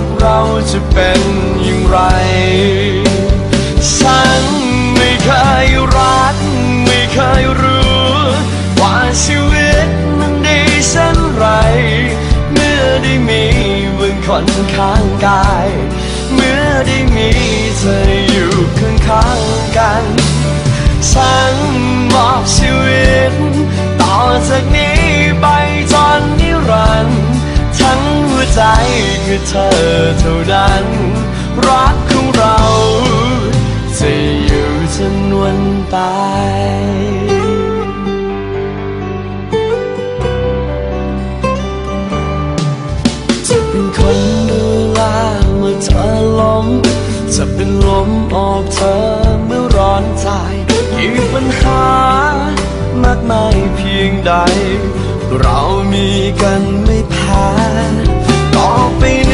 กเราจะเป็นอย่างไร ฉันไม่เคยรัก ไม่เคยรู้ ว่าชีวิตมันดีเช่นไร เมื่อได้มีมึงคนข้างกาย เมื่อได้มีเธออยู่ข้างข้างๆกัน ฉันมอบชีวิต ต่อจากนี้ คือเธอเท่านั้น รักของเรา จะอยู่จนวันตายจะเป็นคนดูแลเมื่อเธอล้มจะเป็นลมออกเธอเมื่อร้อนใจยิ่ปัญหามากมายเพียงใด เรามีกันไม่แพ้ต่อไปนี้